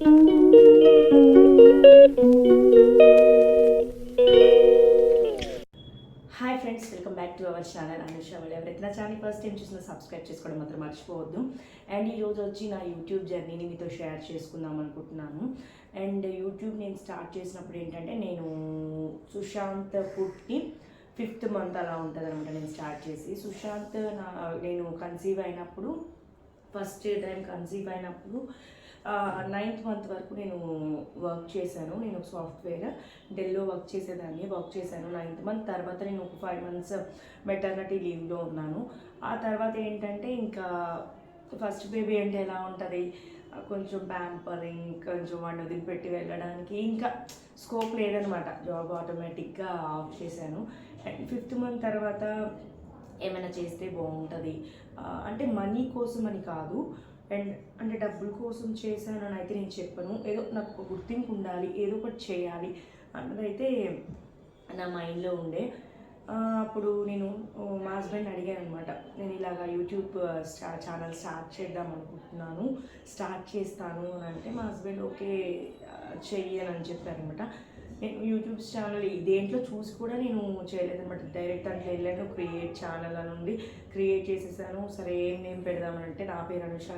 Hi friends welcome back to our channel Anusha వాళ్ళు ఎవరైతే నా ఛానల్ ఫస్ట్ టైం చూసినా సబ్స్క్రైబ్ చేసుకోవడం మాత్రం మర్చిపోవద్దు. అండ్ ఈరోజు వచ్చి నా యూట్యూబ్ జర్నీని మీతో షేర్ చేసుకుందాం అనుకుంటున్నాను. అండ్ యూట్యూబ్ నేను స్టార్ట్ చేసినప్పుడు ఏంటంటే నేను సుశాంత్ పుట్టి ఫిఫ్త్ మంత్ అలా ఉంటుంది అనమాట నేను స్టార్ట్ చేసి. సుశాంత్ నా నేను కన్సీవ్ అయినప్పుడు ఫస్ట్ టైం కన్సీవ్ అయినప్పుడు నైన్త్ మంత్ వరకు నేను వర్క్ చేశాను. నేను సాఫ్ట్వేర్ డెల్లో వర్క్ చేసేదాన్ని వర్క్ చేశాను నైన్త్ మంత్ తర్వాత నేను ఒక ఫైవ్ మంత్స్ మెటర్నిటీ లీవ్లో ఉన్నాను. ఆ తర్వాత ఏంటంటే ఇంకా ఫస్ట్ బేబీ అంటే ఎలా ఉంటుంది? కొంచెం ప్యాంపరింగ్ కొంచెం వాడిని వదిలిపెట్టి వెళ్ళడానికి ఇంకా స్కోప్ లేదనమాట. జాబ్ ఆటోమేటిక్గా ఆఫ్ చేశాను. అండ్ ఫిఫ్త్ మంత్ తర్వాత ఏమైనా చేస్తే బాగుంటుంది? అంటే మనీ కోసం అని కాదు. అండ్ అంటే డబ్బుల కోసం చేశానని అయితే నేను చెప్పను. ఏదో నాకు ఒక గుర్తింపు ఉండాలి ఏదో ఒకటి చేయాలి అన్నదైతే నా మైండ్లో ఉండే. అప్పుడు నేను మా హస్బెండ్ అడిగాను అనమాట నేను ఇలాగా యూట్యూబ్ స్టా ఛానల్ స్టార్ట్ చేద్దాం అనుకుంటున్నాను స్టార్ట్ చేస్తాను అని అంటే మా హస్బెండ్ ఓకే చెయ్యనని చెయ్యి అని చెప్పారనమాట నేను యూట్యూబ్ ఛానల్ దేంట్లో చూసి కూడా నేను చేయలేదన్నమాట. డైరెక్ట్ అంటే వెళ్ళాను క్రియేట్ ఛానల్ అని ఉంది క్రియేట్ చేసేసాను. సరే ఏం నేమ్ పెడదామనంటే నా పేరు అనుష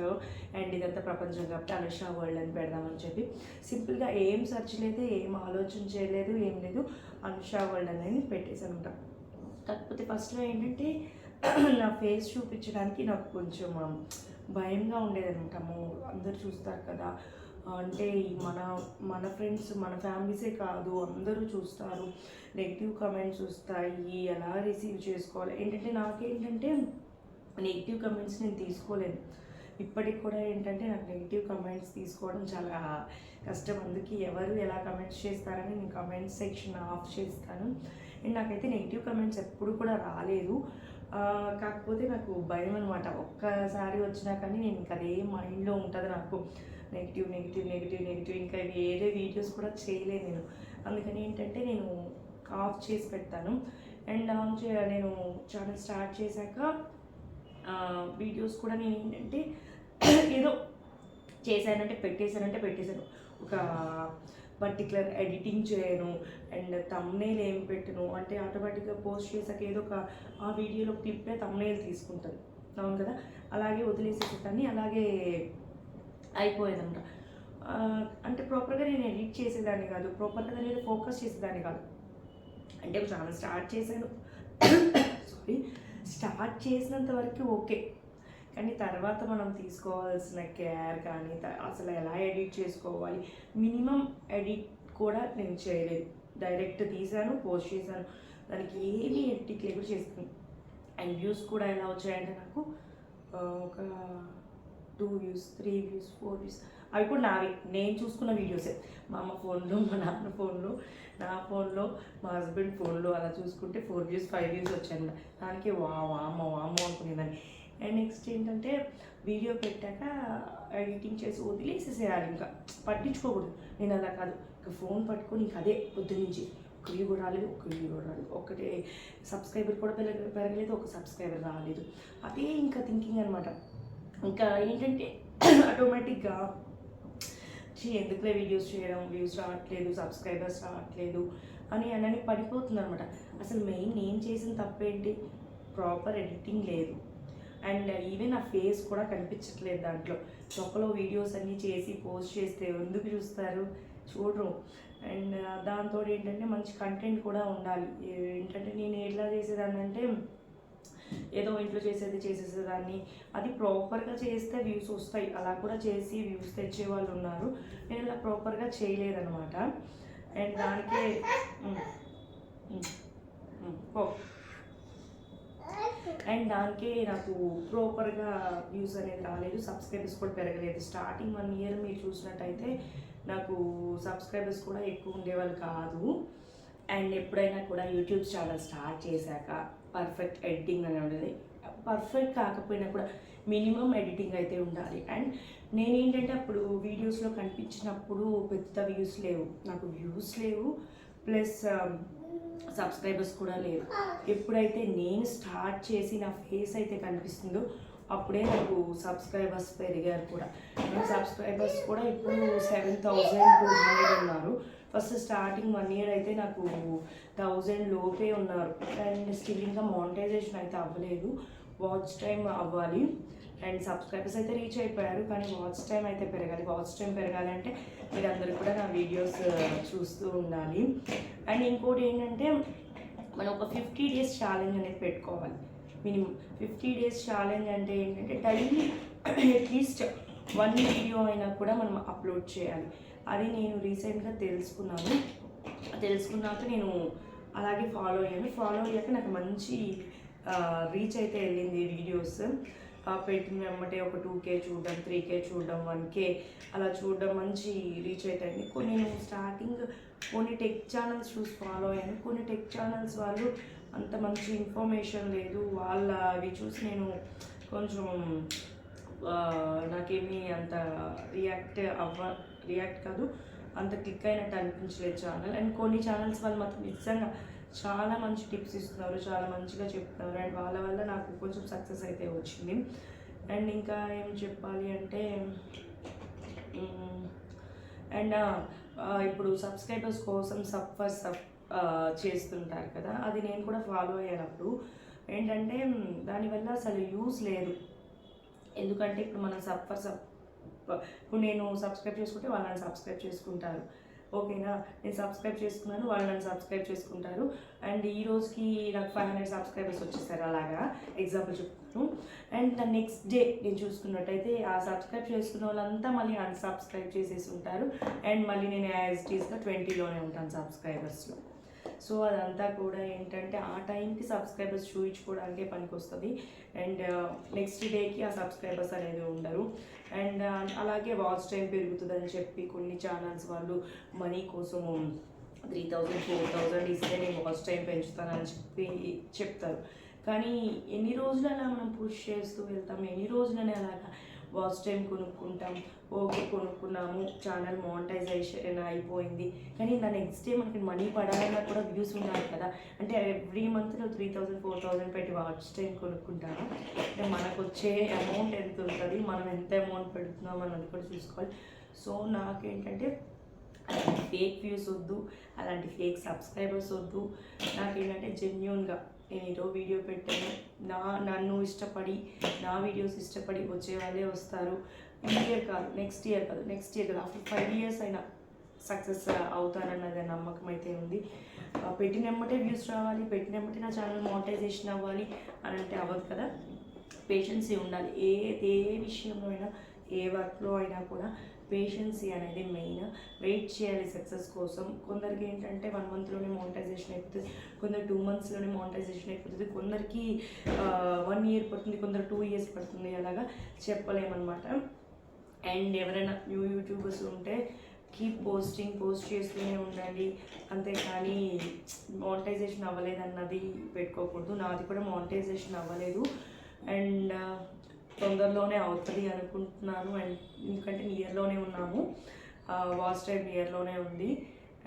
అండ్ ఇదంతా ప్రపంచం కాబట్టి అనుష వరల్డ్ అని పెడదామని చెప్పి సింపుల్గా ఏం సెర్చ్ లేదు ఏం ఆలోచన చేయలేదు ఏం లేదు. అనుష వరల్డ్ అనేది పెట్టేశాను అనమాట కాకపోతే ఫస్ట్లో ఏంటంటే నా ఫేస్ చూపించడానికి నాకు కొంచెం భయంగా ఉండేదనమాట అమ్మో అందరు చూస్తారు కదా. అంటే మన మన ఫ్రెండ్స్ మన ఫ్యామిలీసే కాదు అందరూ చూస్తారు. నెగిటివ్ కమెంట్స్ వస్తాయి ఎలా రిసీవ్ చేసుకోవాలి? ఏంటంటే నాకేంటంటే నెగిటివ్ కమెంట్స్ నేను తీసుకోలేను. ఇప్పటికి కూడా ఏంటంటే నాకు నెగిటివ్ కమెంట్స్ తీసుకోవడం చాలా కష్టం. అందుకే ఎవరు ఎలా కమెంట్స్ చేస్తారని నేను కమెంట్ సెక్షన్ ఆఫ్ చేస్తాను. అండ్ నాకైతే నెగిటివ్ కమెంట్స్ ఎప్పుడు కూడా రాలేదు. కాకపోతే నాకు భయం అనమాట ఒక్కసారి వచ్చినా కానీ నేను ఇంకా అదే మైండ్లో ఉంటుంది నాకు. నెగిటివ్ నెగిటివ్ నెగిటివ్ నెగిటివ్ ఇంకా వేరే వీడియోస్ కూడా చేయలేదు నేను. అందుకని ఏంటంటే నేను ఆఫ్ చేసి పెడతాను. అండ్ ఆన్ చే నేను ఛానల్ స్టార్ట్ చేశాక వీడియోస్ కూడా నేను ఏంటంటే ఏదో చేశానంటే పెట్టేశానంటే పెట్టేశాను. ఒక పర్టికులర్ ఎడిటింగ్ చేయను. అండ్ తమ్నేల్ ఏం పెట్టను. అంటే ఆటోమేటిక్గా పోస్ట్ చేశాక ఏదో ఒక ఆ వీడియోలో క్లిప్పే తమ్నేల్ తీసుకుంటాను. అవును కదా? అలాగే వదిలేసేదాన్ని అలాగే అయిపోయేదంట. అంటే ప్రాపర్గా నేను ఎడిట్ చేసేదాన్ని కాదు ప్రాపర్గా నేను ఫోకస్ చేసేదాన్ని కాదు. అంటే చాలా ఛానల్ స్టార్ట్ చేశాను. సారీ స్టార్ట్ చేసినంత వరకు ఓకే. కానీ తర్వాత మనం తీసుకోవాల్సిన కేర్ కానీ అసలు ఎలా ఎడిట్ చేసుకోవాలి? మినిమం ఎడిట్ కూడా నేను చేయలేదు. డైరెక్ట్ తీశాను పోస్ట్ చేశాను. దానికి ఏమీ ఎడిట్ లేకుండా చేస్తాను అండ్ వ్యూస్ కూడా ఎలా వచ్చాయంటే నాకు ఒక two views three views four views అవి కూడా నావి. నేను చూసుకున్న వీడియోసే. మా అమ్మ ఫోన్లో మా నాన్న ఫోన్లో నా ఫోన్లో మా హస్బెండ్ ఫోన్లో అలా చూసుకుంటే ఫోర్ వ్యూస్ ఫైవ్ వ్యూస్ వచ్చాను దానికి వా వామ్మ వామ్మ అనుకునేదాన్ని. అండ్ నెక్స్ట్ ఏంటంటే వీడియో పెట్టాక ఎడిటింగ్ చేసి వదిలేసేసేయాలి ఇంకా. పట్టించుకోకూడదు. నేను అలా కాదు. ఇంకా ఫోన్ పట్టుకొని ఇంక అదే పొద్దు నుంచి. ఒక వ్యూ కూడా రాలేదు ఒక వ్యూ కూడా రాలేదు. ఒకటే సబ్స్క్రైబర్ కూడా పెరగ పెరగలేదు ఒక సబ్స్క్రైబర్ రాలేదు. అదే ఇంకా థింకింగ్ అనమాట ఇంకా ఏంటంటే ఆటోమేటిక్గా ఎందుకులే వీడియోస్ చేయడం వ్యూస్ రావట్లేదు సబ్స్క్రైబర్స్ రావట్లేదు అని అనని పడిపోతుంది అనమాట అసలు మెయిన్ నేను చేసిన తప్పేంటి? ప్రాపర్ ఎడిటింగ్ లేదు. అండ్ ఈవెన్ ఆ ఫేస్ కూడా కనిపించట్లేదు దాంట్లో. చొక్కలో వీడియోస్ అన్నీ చేసి పోస్ట్ చేస్తే ఎందుకు చూస్తారు? చూడరు. అండ్ దాంతో ఏంటంటే మంచి కంటెంట్ కూడా ఉండాలి. ఏంటంటే నేను ఎట్లా చేసేదాన్ని అంటే ఏదో ఇంట్లో చేసేది చేసేసేదాన్ని. అది ప్రాపర్గా చేస్తే వ్యూస్ వస్తాయి. అలా కూడా చేసి వ్యూస్ తెచ్చే వాళ్ళు ఉన్నారు. నేను ఇలా ప్రాపర్గా చేయలేదనమాట అండ్ దానికే అండ్ దానికే నాకు ప్రాపర్గా వ్యూస్ అనేది రాలేదు. సబ్స్క్రైబర్స్ కూడా పెరగలేదు. స్టార్టింగ్ వన్ ఇయర్ మీరు చూసినట్టయితే నాకు సబ్స్క్రైబర్స్ కూడా ఎక్కువ ఉండేవాళ్ళు కాదు. అండ్ ఎప్పుడైనా కూడా యూట్యూబ్ ఛానల్ స్టార్ట్ చేశాక పర్ఫెక్ట్ ఎడిటింగ్ అని ఉండేది. పర్ఫెక్ట్ కాకపోయినా కూడా మినిమం ఎడిటింగ్ అయితే ఉండాలి. అండ్ నేనేంటంటే అప్పుడు వీడియోస్లో కనిపించినప్పుడు పెద్ద వ్యూస్ లేవు. నాకు వ్యూస్ లేవు. ప్లస్ సబ్స్క్రైబర్స్ um, కూడా లేరు. ఎప్పుడైతే నేను స్టార్ట్ చేసి నా ఫేస్ అయితే కనిపిస్తుందో అప్పుడే నాకు సబ్స్క్రైబర్స్ పెరిగారు కూడా. సబ్స్క్రైబర్స్ కూడా ఇప్పుడు సెవెన్ థౌజండ్ టూ హండ్రెడ్ ఉన్నారు. ఫస్ట్ స్టార్టింగ్ వన్ ఇయర్ అయితే నాకు థౌజండ్ లోపే ఉన్నారు. అండ్ స్టిల్ ఇంకా మానిటైజేషన్ అయితే అవ్వలేదు. వాచ్ టైం అవ్వాలి. అండ్ సబ్స్క్రైబర్స్ అయితే రీచ్ అయిపోయారు. కానీ వాచ్ టైం అయితే పెరగాలి. వాచ్ టైం పెరగాలి అంటే మీరందరూ కూడా నా వీడియోస్ చూస్తూ ఉండాలి. అండ్ ఇంకోటి ఏంటంటే మనం ఒక ఫిఫ్టీ డేస్ ఛాలెంజ్ అనేది పెట్టుకోవాలి. మినిమం ఫిఫ్టీ డేస్ ఛాలెంజ్ అంటే ఏంటంటే డైలీ అట్లీస్ట్ వన్ వీడియో అయినా కూడా మనం అప్లోడ్ చేయాలి. అది నేను రీసెంట్గా తెలుసుకున్నాను. తెలుసుకున్నాక నేను అలాగే ఫాలో అయ్యాను. ఫాలో అయ్యాక నాకు మంచి రీచ్ అయితే వెళ్ళింది వీడియోస్. పెట్టిన వెంబటే ఒక టూ కే చూడడం త్రీ కే చూడడం వన్ కే అలా చూడడం మంచి రీచ్ అయితే అయింది. కొన్ని నేను స్టార్టింగ్ కొన్ని టెక్ ఛానల్స్ చూసి ఫాలో అయ్యాను. కొన్ని టెక్ ఛానల్స్ వాళ్ళు అంత మంచి ఇన్ఫర్మేషన్ లేదు. వాళ్ళ అవి చూసి నేను కొంచెం నాకేమీ అంత రియాక్ట్ అవ్వ రియాక్ట్ కాదు. అంత క్లిక్ అయినట్టు అనిపించలేదు ఛానల్ అండ్ కొన్ని ఛానల్స్ వాళ్ళు మాత్రం నిజంగా చాలా మంచి టిప్స్ ఇస్తున్నారు చాలా మంచిగా చెప్తున్నారు. అండ్ వాళ్ళ వల్ల నాకు కొంచెం సక్సెస్ అయితే వచ్చింది. అండ్ ఇంకా ఏం చెప్పాలి అంటే అండ్ ఇప్పుడు సబ్స్క్రైబర్స్ కోసం సబ్ ఫర్ సబ్ చేస్తుంటారు కదా. అది నేను కూడా ఫాలో అయ్యేటప్పుడు ఏంటంటే దానివల్ల అసలు యూస్ లేదు. ఎందుకంటే ఇప్పుడు మనం సబ్ ఫర్ సబ్ ఇప్పుడు నేను సబ్స్క్రైబ్ చేసుకుంటే వాళ్ళు నన్ను సబ్స్క్రైబ్ చేసుకుంటారు. ఓకేనా? నేను సబ్స్క్రైబ్ చేసుకున్నాను వాళ్ళు నన్ను సబ్స్క్రైబ్ చేసుకుంటారు. అండ్ ఈ రోజుకి నాకు ఫైవ్ హండ్రెడ్ సబ్స్క్రైబర్స్ వచ్చేసారు అలాగా ఎగ్జాంపుల్ చెప్తాను. అండ్ ద నెక్స్ట్ డే నేను చూసుకున్నట్టయితే ఆ సబ్స్క్రైబ్ చేసుకున్న వాళ్ళంతా మళ్ళీ అన్సబ్స్క్రైబ్ చేసేసి ఉంటారు. అండ్ మళ్ళీ నేను యాజ్ టీస్గా ట్వంటీలోనే ఉంటాను సబ్స్క్రైబర్స్లో సో అదంతా కూడా ఏంటంటే ఆ టైంకి సబ్స్క్రైబర్స్ చూపించుకోవడానికే పనికి వస్తుంది అండ్ నెక్స్ట్ డేకి ఆ సబ్స్క్రైబర్స్ అనేది ఉండరు. అండ్ అలాగే వాచ్ టైం పెరుగుతుందని చెప్పి కొన్ని ఛానల్స్ వాళ్ళు మనీ కోసము త్రీ థౌజండ్ ఫోర్ థౌజండ్ ఇస్తే నేను వాచ్ టైం పెంచుతానని చెప్పి చెప్తారు. కానీ ఎన్ని రోజులు అలా మనం పుష్ చేస్తూ వెళ్తాం ఎన్ని రోజులని అలాగా వాచ్ టైం కొనుక్కుంటాం ఓకే కొనుక్కున్నాము ఛానల్ మానిటైజేషన్ అయిపోయింది. కానీ దాని నెక్స్ట్ డే మనకి మనీ పడాలన్నా కూడా వ్యూస్ ఉండాలి కదా. అంటే ఎవ్రీ మంత్లో త్రీ థౌజండ్ ఫోర్ థౌజండ్ పెట్టి వాచ్ టైం కొనుక్కుంటాను. అంటే మనకు వచ్చే అమౌంట్ ఎంత ఉంటుంది మనం ఎంత అమౌంట్ పెడుతున్నాం అన్నది కూడా చూసుకోవాలి. సో నాకేంటంటే అలాంటి ఫేక్ వ్యూస్ వద్దు అలాంటి ఫేక్ సబ్స్క్రైబర్స్ వద్దు. నాకేంటంటే జెన్యున్గా నేను ఏదో వీడియో పెట్టాను. నా నన్ను ఇష్టపడి నా వీడియోస్ ఇష్టపడి వచ్చే వాళ్ళే వస్తారు. ఈ ఇయర్ కాదు నెక్స్ట్ ఇయర్ కాదు నెక్స్ట్ ఇయర్ కాదు. ఆఫ్టర్ ఫైవ్ ఇయర్స్ అయినా సక్సెస్ అవుతానన్నది నమ్మకం అయితే ఉంది. పెట్టినమ్మటే వ్యూస్ రావాలి పెట్టినమ్మటే నా ఛానల్ మానిటైజేషన్ అవ్వాలి అని అంటే అవ్వదు కదా. పేషెన్సీ ఉండాలి. ఏ ఏ విషయంలో అయినా ఏ వర్క్లో అయినా కూడా పేషెన్సీ అనేది మెయిన్ వెయిట్ చేయాలి సక్సెస్ కోసం. కొందరికి ఏంటంటే వన్ మంత్లోనే మానిటైజేషన్ అయిపోతుంది. కొందరు టూ మంత్స్లోనే మానిటైజేషన్ అయిపోతుంది. కొందరికి వన్ ఇయర్ పడుతుంది. కొందరు టూ ఇయర్స్ పడుతుంది. అలాగా చెప్పలేమన్నమాట. అండ్ ఎవరైనా న్యూ యూట్యూబర్స్ ఉంటే కీప్ పోస్టింగ్ పోస్ట్ చేస్తూనే ఉండాలి అంతేకాని మానిటైజేషన్ అవ్వలేదన్నది పెట్టుకోకూడదు. నాది కూడా మానిటైజేషన్ అవ్వలేదు. అండ్ తొందరలోనే అవుతుంది అనుకుంటున్నాను అండ్ ఎందుకంటే నియర్లోనే ఉన్నాము. వాచ్ టైం నియర్లోనే ఉంది.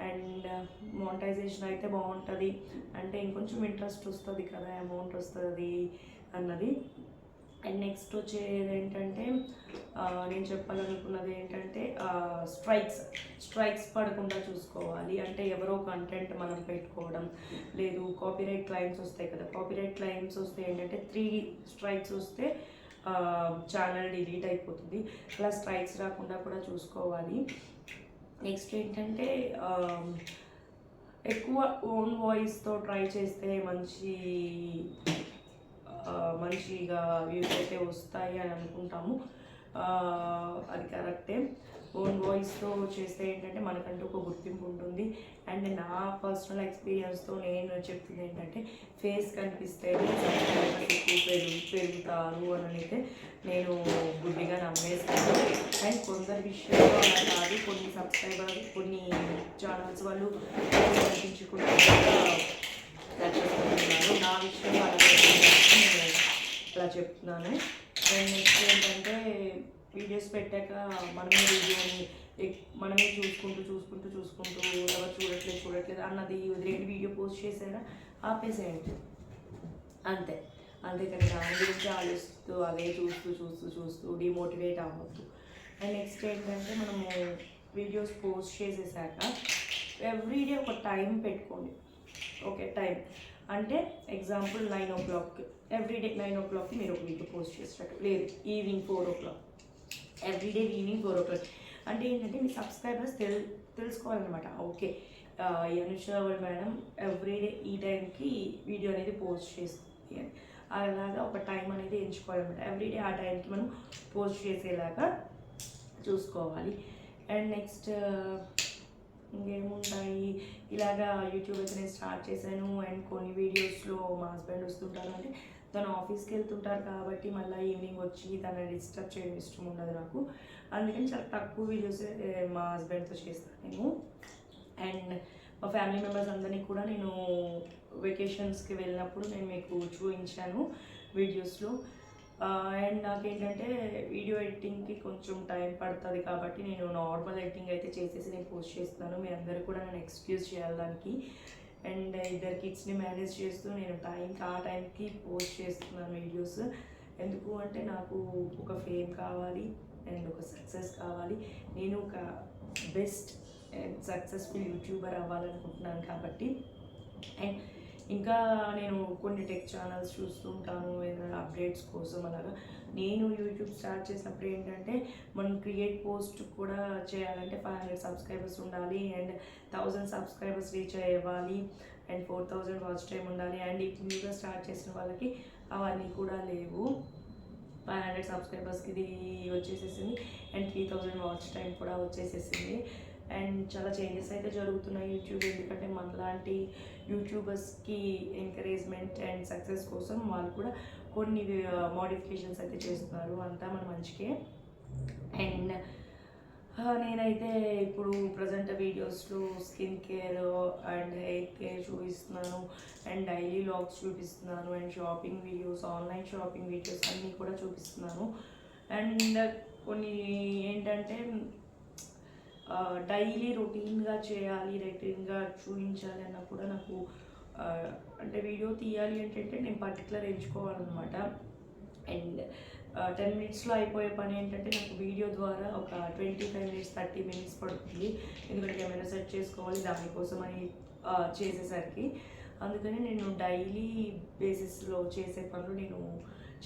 అండ్ మోనటైజేషన్ అయితే బాగుంటుంది. అంటే ఇంకొంచెం ఇంట్రెస్ట్ వస్తుంది కదా అమౌంట్ వస్తుంది అన్నది. అండ్ నెక్స్ట్ వచ్చేది ఏంటంటే నేను చెప్పాలనుకున్నది ఏంటంటే స్ట్రైక్స్ స్ట్రైక్స్ పడకుండా చూసుకోవాలి. అంటే ఎవరో కంటెంట్ మనం పెట్టుకోవడం. లేదు కాపీరైట్ క్లైమ్స్ వస్తాయి కదా. కాపీరైట్ క్లైమ్స్ వస్తే ఏంటంటే త్రీ స్ట్రైక్స్ వస్తే ఛానల్ డిలీట్ అయిపోతుంది. అలా స్ట్రైక్స్ రాకుండా కూడా చూసుకోవాలి. నెక్స్ట్ ఏంటంటే ఎక్కువ ఓన్ వాయిస్తో ట్రై చేస్తే మంచి మంచిగా వ్యూస్ అయితే వస్తాయి అని అనుకుంటాము. అది కరెక్టే ఓన్ వాయిస్తో చేస్తే ఏంటంటే మనకంటూ ఒక గుర్తింపు ఉంటుంది. అండ్ నా పర్సనల్ ఎక్స్పీరియన్స్తో నేను చెప్తుంది ఏంటంటే ఫేస్ కనిపిస్తే ఎక్కువ పెరుగు పెరుగుతారు అని అయితే నేను గుడ్డిగా నమ్మేస్తాను. అండ్ కొందరి విషయంలో అలా కాదు కొన్ని సబ్స్క్రైబర్ కొన్ని ఛానల్స్ వాళ్ళు కనిపించకుండా నా విషయంలో అలా నేను చెప్తున్నాను. అండ్ నెక్స్ట్ ఏంటంటే వీడియోస్ పెట్టాక మనమే వీడియోని మనమే చూసుకుంటూ చూసుకుంటూ చూసుకుంటూ ఎవరు చూడట్లేదు చూడట్లేదు అన్నది వదిలేంటి వీడియో పోస్ట్ చేశారా ఆపేసేయండి. అంతే. అంతేకాని దాని గురించి ఆలోచిస్తూ అదే చూస్తూ చూస్తూ చూస్తూ డిమోటివేట్ అవ్వద్దు. అండ్ నెక్స్ట్ ఏంటంటే మనము వీడియోస్ పోస్ట్ చేసేసాక ఎవ్రీడే ఒక టైం పెట్టుకోండి. ఓకే టైం అంటే example nine o'clock everyday nine ఓ క్లాక్కి మీరు ఒక వీడియో పోస్ట్ చేసేటట్టు. లేదు evening four o'clock everyday evening four o'clock అంటే ఏంటంటే మీ సబ్స్క్రైబర్స్ తెల్ తెలుసుకోవాలన్నమాట. ఓకే. ఈ అనుష మేడం ఎవ్రీడే ఈ టైంకి వీడియో అనేది పోస్ట్ చేస్తుంది. అని అలాగా ఒక టైం అనేది ఎంచుకోవాలన్నమాట. ఎవ్రీడే ఆ టైంకి మనం పోస్ట్ చేసేలాగా చూసుకోవాలి. అండ్ నెక్స్ట్ ఇంకేముంటాయి? ఇలాగా యూట్యూబ్ అయితే నేను స్టార్ట్ చేశాను. అండ్ కొన్ని వీడియోస్లో మా హస్బెండ్ వస్తుంటారు. అంటే తను ఆఫీస్కి వెళ్తుంటారు కాబట్టి మళ్ళీ ఈవినింగ్ వచ్చి తనని డిస్టర్బ్ చేయడం ఇష్టం ఉండదు నాకు. అందుకని చాలా తక్కువ వీడియోస్ మా హస్బెండ్తో చేస్తాను నేను. అండ్ మా ఫ్యామిలీ మెంబర్స్ అందరినీ కూడా నేను వెకేషన్స్కి వెళ్ళినప్పుడు నేను మీకు చూపించాను వీడియోస్లో. అండ్ నాకేంటంటే వీడియో ఎడిటింగ్కి కొంచెం టైం పడుతుంది కాబట్టి నేను నార్మల్ ఎడిటింగ్ అయితే చేసేసి నేను పోస్ట్ చేస్తున్నాను మీ అందరూ కూడా నన్ను ఎక్స్క్యూజ్ చేయాలి దానికి. అండ్ ఇద్దరు కిడ్స్ని మేనేజ్ చేస్తూ నేను టైంకి ఆ టైంకి పోస్ట్ చేస్తున్నాను వీడియోస్ ఎందుకు అంటే నాకు ఒక ఫేమ్ కావాలి అండ్ ఒక సక్సెస్ కావాలి. నేను ఒక బెస్ట్ అండ్ సక్సెస్ఫుల్ యూట్యూబర్ అవ్వాలనుకుంటున్నాను కాబట్టి. అండ్ ఇంకా నేను కొన్ని టెక్ ఛానల్స్ చూస్తూ ఉంటాను ఏదైనా అప్డేట్స్ కోసం అలాగా. నేను యూట్యూబ్ స్టార్ట్ చేసినప్పుడు ఏంటంటే మనం క్రియేట్ పోస్ట్ కూడా చేయాలంటే ఫైవ్ హండ్రెడ్ సబ్స్క్రైబర్స్ ఉండాలి అండ్ థౌజండ్ సబ్స్క్రైబర్స్ రీచ్ అవ్వాలి and four thousand watch time ఉండాలి అండ్ ఇప్పుడు న్యూగా స్టార్ట్ చేసిన వాళ్ళకి అవన్నీ కూడా లేవు. ఫైవ్ హండ్రెడ్ సబ్స్క్రైబర్స్కి ఇది వచ్చేసేసింది and three thousand watch time కూడా వచ్చేసేసింది. అండ్ చాలా చేంజెస్ అయితే జరుగుతున్నాయి యూట్యూబ్. ఎందుకంటే మనలాంటి యూట్యూబర్స్కి ఎంకరేజ్మెంట్ అండ్ సక్సెస్ కోసం వాళ్ళు కూడా కొన్ని మోడిఫికేషన్స్ అయితే చేస్తున్నారు. అంతా మన మంచికే. అండ్ నేనైతే ఇప్పుడు ప్రజెంట్ వీడియోస్లో skin care and hair care చూపిస్తున్నాను. అండ్ డైలీ లాగ్స్ చూపిస్తున్నాను. And shopping videos online shopping videos అన్నీ కూడా చూపిస్తున్నాను. అండ్ కొన్ని ఏంటంటే డైలీ రొటీన్గా చేయాలి రొటీన్గా చూపించాలి అన్న కూడా నాకు అంటే వీడియో తీయాలి ఏంటంటే నేను పర్టికులర్ ఎంచుకోవాలన్నమాట. అండ్ టెన్ మినిట్స్లో అయిపోయే పని ఏంటంటే నాకు వీడియో ద్వారా ఒక twenty five minutes thirty minutes పడుతుంది. ఎందుకంటే ఏమైనా సెట్ చేసుకోవాలి దానికోసం అని చేసేసరికి. అందుకని నేను డైలీ బేసిస్లో చేసే పనులు నేను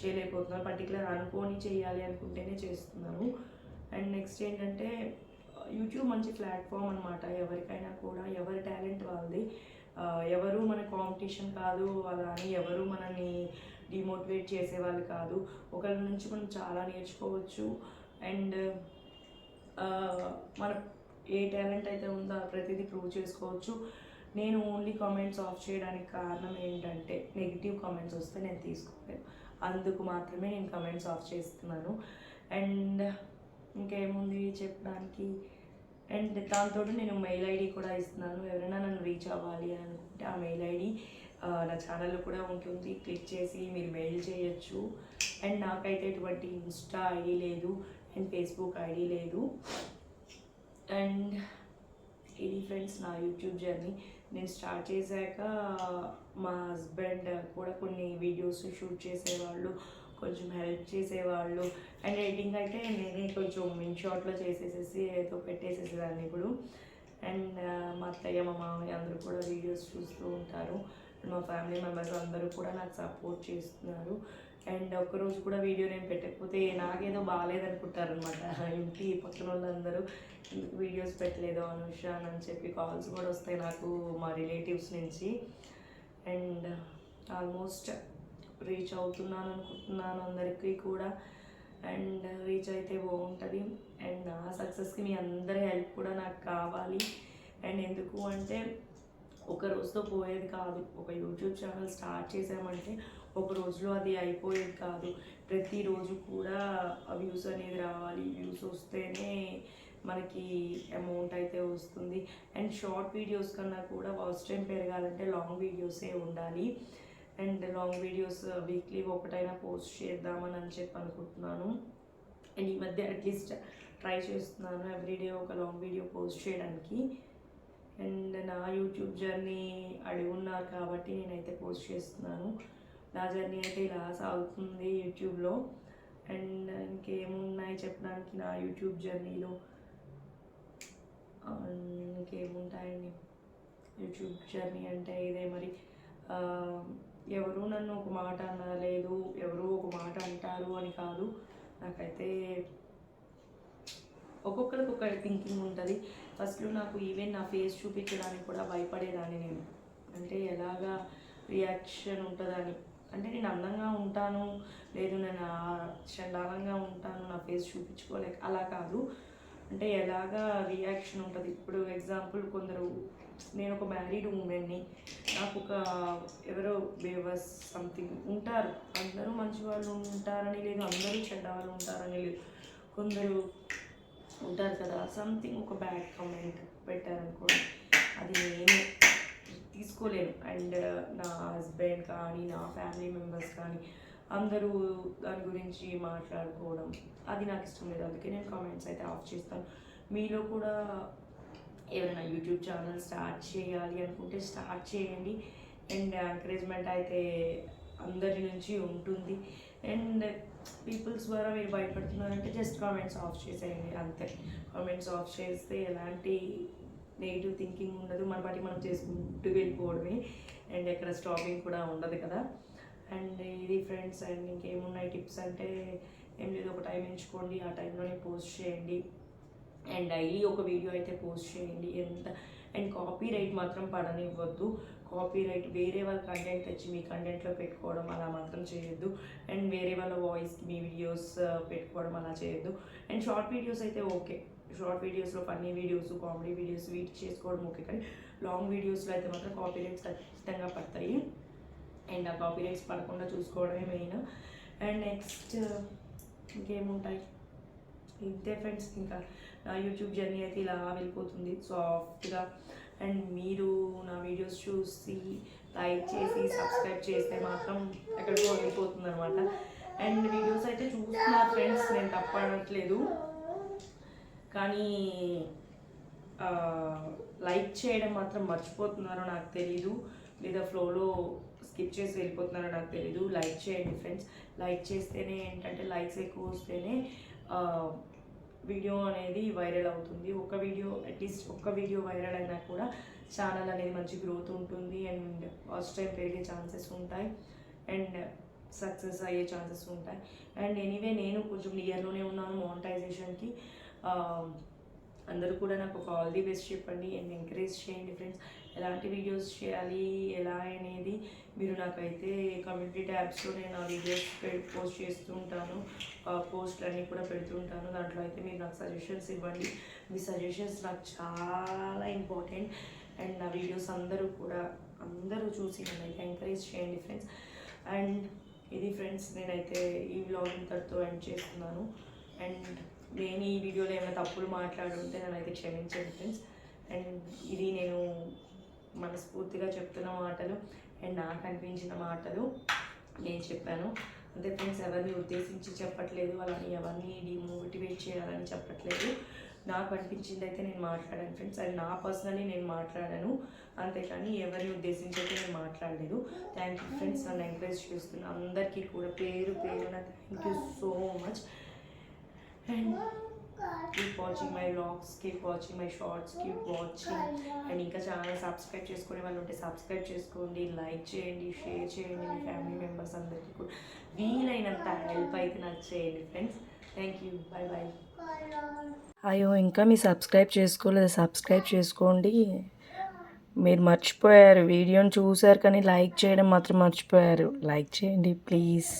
చేయలేకపోతున్నాను పర్టికులర్ అనుకోని చేయాలి అనుకుంటేనే చేస్తున్నాను. అండ్ నెక్స్ట్ ఏంటంటే యూట్యూబ్ మంచి ప్లాట్ఫామ్ అనమాట ఎవరికైనా కూడా ఎవరి టాలెంట్ వాళ్ళది. ఎవరు మన కాంపిటీషన్ కాదు అలా అని ఎవరు మనల్ని డిమోటివేట్ చేసేవాళ్ళు కాదు. ఒకరి నుంచి మనం చాలా నేర్చుకోవచ్చు. అండ్ మన ఏ టాలెంట్ అయితే ఉందో ప్రతిదీ ప్రూవ్ చేసుకోవచ్చు. నేను ఓన్లీ కామెంట్స్ ఆఫ్ చేయడానికి కారణం ఏంటంటే నెగిటివ్ కామెంట్స్ వస్తే నేను తీసుకోలేను. అందుకు మాత్రమే నేను కమెంట్స్ ఆఫ్ చేస్తున్నాను. అండ్ ఇంకేముంది చెప్పడానికి? అండ్ దాంతో నేను మెయిల్ ఐడి కూడా ఇస్తున్నాను. ఎవరైనా నన్ను రీచ్ అవ్వాలి అని అనుకుంటే ఆ మెయిల్ ఐడి నా ఛానల్లో కూడా ఉంటుంది. క్లిక్ చేసి మీరు మెయిల్ చేయొచ్చు. అండ్ నాకైతే ఎటువంటి ఇన్స్టా ఐడి లేదు. అండ్ ఫేస్బుక్ ఐడి లేదు. అండ్ ఇది ఫ్రెండ్స్ నా యూట్యూబ్ జర్నీ. నేను స్టార్ట్ చేశాక మా హస్బెండ్ కూడా కొన్ని వీడియోస్ షూట్ చేసేవాళ్ళు. కొంచెం హెల్ప్ చేసేవాళ్ళు. అండ్ ఎడిటింగ్ అయితే నేనే కొంచెం మిన్ షాట్లో చేసేసేసి ఏదో పెట్టేసేసేదాన్ని ఇప్పుడు. అండ్ మా అత్తయ్య మా మామయ్య అందరూ కూడా వీడియోస్ చూస్తూ ఉంటారు. మా ఫ్యామిలీ మెంబర్స్ అందరూ కూడా నాకు సపోర్ట్ చేస్తున్నారు. అండ్ ఒక్కరోజు కూడా వీడియో నేను పెట్టకపోతే నాకేదో బాగాలేదనుకుంటారు అనమాట ఇంటి పక్కన వాళ్ళందరూ వీడియోస్ పెట్టలేదు అనుష అని చెప్పి కాల్స్ కూడా వస్తాయి నాకు మా రిలేటివ్స్ నుంచి. అండ్ ఆల్మోస్ట్ రీచ్ అవుతున్నాను అనుకుంటున్నాను అందరికీ కూడా. అండ్ రీచ్ అయితే బాగుంటుంది. అండ్ నా సక్సెస్కి మీ అందరి హెల్ప్ కూడా నాకు కావాలి. అండ్ ఎందుకు అంటే ఒక రోజుతో పోయేది కాదు. ఒక యూట్యూబ్ ఛానల్ స్టార్ట్ చేసామంటే ఒక రోజులో అది అయిపోయేది కాదు. ప్రతిరోజు కూడా వ్యూస్ అనేది రావాలి. వ్యూస్ వస్తేనే మనకి అమౌంట్ అయితే వస్తుంది. అండ్ షార్ట్ వీడియోస్ కన్నా కూడా వాచ్ టైం పెరగాలంటే లాంగ్ వీడియోసే ఉండాలి. అండ్ లాంగ్ వీడియోస్ వీక్లీ ఒకటైనా పోస్ట్ చేద్దామని అని చెప్పి అనుకుంటున్నాను. అండ్ ఈ మధ్య అట్లీస్ట్ ట్రై చేస్తున్నాను ఎవ్రీడే ఒక లాంగ్ వీడియో పోస్ట్ చేయడానికి. అండ్ నా యూట్యూబ్ జర్నీ అడిగి ఉన్నారు కాబట్టి నేనైతే పోస్ట్ చేస్తున్నాను. నా జర్నీ అయితే ఇలా సాగుతుంది యూట్యూబ్లో. అండ్ ఇంకేమున్నాయి చెప్పడానికి నా యూట్యూబ్ జర్నీలో? ఇంకేముంటాయండి? యూట్యూబ్ జర్నీ అంటే ఇదే మరి ఎవరు నన్ను ఒక మాట అనలేదు ఎవరు ఒక మాట అంటారు అని కాదు. నాకైతే ఒక్కొక్కరికి ఒక థింకింగ్ ఉంటుంది. ఫస్ట్లో నాకు ఈవెన్ నా ఫేస్ చూపించడానికి కూడా భయపడేదాన్ని నేను. అంటే ఎలాగా రియాక్షన్ ఉంటుందని. అంటే నేను అందంగా ఉంటాను లేదు నేను చండాలంగా ఉంటాను నా ఫేస్ చూపించుకోలేక అలా కాదు. అంటే ఎలాగా రియాక్షన్ ఉంటుంది? ఇప్పుడు ఎగ్జాంపుల్ కొందరు నేను ఒక మ్యారీడ్ ఉమెన్ని. నాకు ఒక ఎవరో బేవస్ సంథింగ్ ఉంటారు. అందరూ మంచి వాళ్ళు ఉంటారని లేదు అందరూ చెడ్డవాళ్ళు ఉంటారని లేదు. కొందరు ఉంటారు కదా సంథింగ్ ఒక బ్యాడ్ కమెంట్ పెట్టారనుకోండి అది నేను తీసుకోలేను. అండ్ నా హస్బెండ్ కానీ నా ఫ్యామిలీ మెంబర్స్ కానీ అందరూ దాని గురించి మాట్లాడుకోవడం అది నాకు ఇష్టం లేదు. అందుకే నేను కామెంట్స్ అయితే ఆఫ్ చేస్తాను. మీలో కూడా ఏమైనా యూట్యూబ్ ఛానల్ స్టార్ట్ చేయాలి అనుకుంటే స్టార్ట్ చేయండి. అండ్ ఎంకరేజ్మెంట్ అయితే అందరి నుంచి ఉంటుంది. అండ్ పీపుల్స్ ద్వారా మీరు భయపడుతున్నారంటే జస్ట్ కామెంట్స్ ఆఫ్ చేసేయండి అంతే. కామెంట్స్ ఆఫ్ చేస్తే ఎలాంటి నెగిటివ్ థింకింగ్ ఉండదు. మన పాటి మనం చేసుకుంటూ వెళ్ళిపోవడమే. అండ్ ఎక్కడ స్టాపింగ్ కూడా ఉండదు కదా. అండ్ ఇది ఫ్రెండ్స్ అండ్ ఇంకేమున్నాయి టిప్స్ అంటే ఏం లేదు ఒక టైం ఎంచుకోండి. ఆ టైంలోనే పోస్ట్ చేయండి. అండ్ డైలీ ఒక వీడియో అయితే పోస్ట్ చేయండి. ఎంత అండ్ కాపీ రైట్ మాత్రం పడనివ్వద్దు. కాపీ రైట్ వేరే వాళ్ళ కంటెంట్ తెచ్చి మీ కంటెంట్లో పెట్టుకోవడం అలా మాత్రం చేయొద్దు. అండ్ వేరే వాళ్ళ వాయిస్ మీ వీడియోస్ uh, పెట్టుకోవడం అలా చేయొద్దు. అండ్ షార్ట్ వీడియోస్ అయితే ఓకే షార్ట్ వీడియోస్లో ఫన్నీ వీడియోస్ కామెడీ వీడియోస్ వీటి చేసుకోవడం ఓకే కానీ లాంగ్ వీడియోస్లో అయితే మాత్రం కాపీ రైట్స్ ఖచ్చితంగా పడతాయి. అండ్ ఆ కాపీ రైట్స్ పడకుండా చూసుకోవడమే మెయిన్ అండ్ నెక్స్ట్ ఇంకేముంటాయి? ఇంతే ఫ్రెండ్స్ ఇంకా నా యూట్యూబ్ జర్నీ అయితే ఇలా వెళ్ళిపోతుంది. సాఫ్ట్గా అండ్ మీరు నా వీడియోస్ చూసి లైక్ చేసి సబ్స్క్రైబ్ చేస్తే మాత్రం ఎక్కడికో వెళ్ళిపోతుంది అనమాట అండ్ వీడియోస్ అయితే చూస్తున్నారు ఫ్రెండ్స్ నేను తప్పనట్లేదు కానీ లైక్ చేయడం మాత్రం మర్చిపోతున్నారో నాకు తెలీదు. లేదా ఫ్లోలో స్కిప్ చేసి వెళ్ళిపోతున్నారో నాకు తెలీదు. లైక్ చేయండి ఫ్రెండ్స్ లైక్ చేస్తేనే ఏంటంటే లైక్స్ ఎక్కువ వస్తేనే వీడియో అనేది వైరల్ అవుతుంది. ఒక వీడియో అట్లీస్ట్ ఒక్క వీడియో వైరల్ అయినా కూడా ఛానల్ అనేది మంచి గ్రోత్ ఉంటుంది అండ్ ఫస్ట్ టైం పెరిగే ఛాన్సెస్ ఉంటాయి. అండ్ సక్సెస్ అయ్యే ఛాన్సెస్ ఉంటాయి. అండ్ ఎనీవే నేను కొంచెం నియర్లోనే ఉన్నాను మానిటైజేషన్కి అందరూ కూడా నాకు ఒక ఆల్ ది బెస్ట్ చెప్పండి అండ్ ఎంకరేజ్ చేయండి ఫ్రెండ్స్. ఎలాంటి వీడియోస్ చేయాలి ఎలా అనేది మీరు నాకైతే కమ్యూనిటీ ట్యాబ్స్లో నేను ఆ వీడియోస్ పోస్ట్ చేస్తూ ఉంటాను. పోస్ట్లు అన్నీ కూడా పెడుతుంటాను దాంట్లో అయితే మీరు నాకు సజెషన్స్ ఇవ్వండి. మీ సజెషన్స్ నాకు చాలా ఇంపార్టెంట్ అండ్ నా వీడియోస్ అందరూ కూడా అందరూ చూసి నన్ను ఎంకరేజ్ చేయండి ఫ్రెండ్స్. అండ్ ఇది ఫ్రెండ్స్ నేనైతే ఈ వ్లాగ్ ఇంతటితో ఎండ్ చేస్తున్నాను. అండ్ నేను ఈ వీడియోలో ఏమైనా తప్పులు మాట్లాడుంటే నన్ను అయితే క్షమించండి ఫ్రెండ్స్ అండ్ ఇది నేను మనస్ఫూర్తిగా చెప్తున్న మాటలు అండ్ నాకు అనిపించిన మాటలు నేను చెప్పాను. అంతే ఫ్రెండ్స్ ఎవరిని ఉద్దేశించి చెప్పట్లేదు వాళ్ళని ఎవరిని డిమోటివేట్ చేయాలని చెప్పట్లేదు. నాకు అనిపించింది అయితే నేను మాట్లాడాను ఫ్రెండ్స్ అండ్ నా పర్సనలీ నేను మాట్లాడాను. అంతేకాని ఎవరిని ఉద్దేశించి అయితే నేను మాట్లాడలేదు. థ్యాంక్ యూ ఫ్రెండ్స్ నన్ను ఎంకరేజ్ చేస్తున్న అందరికీ కూడా పేరు పేరున thank you so much and keep watching my vlogs keep watching my shorts keep watching and ఇంకా ఛానల్ సబ్స్క్రైబ్ చేసుకునే వాళ్ళు ఉంటే సబ్స్క్రైబ్ చేసుకోండి లైక్ చేయండి షేర్ చేయండి మీ ఫ్యామిలీ మెంబర్స్ అందరికీ కూడా. వీలైనంత హెల్ప్ అయితే నాకు చేయండి friends thank you bye bye అయ్యో ఇంకా మీ సబ్స్క్రైబ్ చేసుకోలేదు? సబ్స్క్రైబ్ చేసుకోండి. మీరు మర్చిపోయారు. వీడియోని చూసారు కానీ లైక్ చేయడం మాత్రం మర్చిపోయారు. లైక్ చేయండి ప్లీజ్